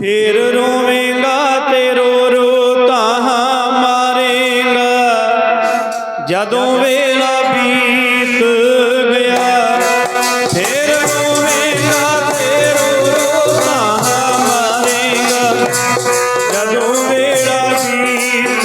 ਫੇਰ ਰੋਵੇਂਗਾ ਤੇ ਰੋ ਰੋ ਤਾਹਾਂ ਮਾਰੇਂਗਾ। ਜਦੋਂ ਵੇਲਾ ਬੀਤ ਗਿਆ, ਫੇਰ ਰੋਵੇਂਗਾ ਤੇ ਰੋ ਰੋ ਤਾਹਾਂ ਮਾਰੇਂਗਾ। ਜਦੋਂ ਵੇਲਾ ਬੀਤ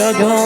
Jagan.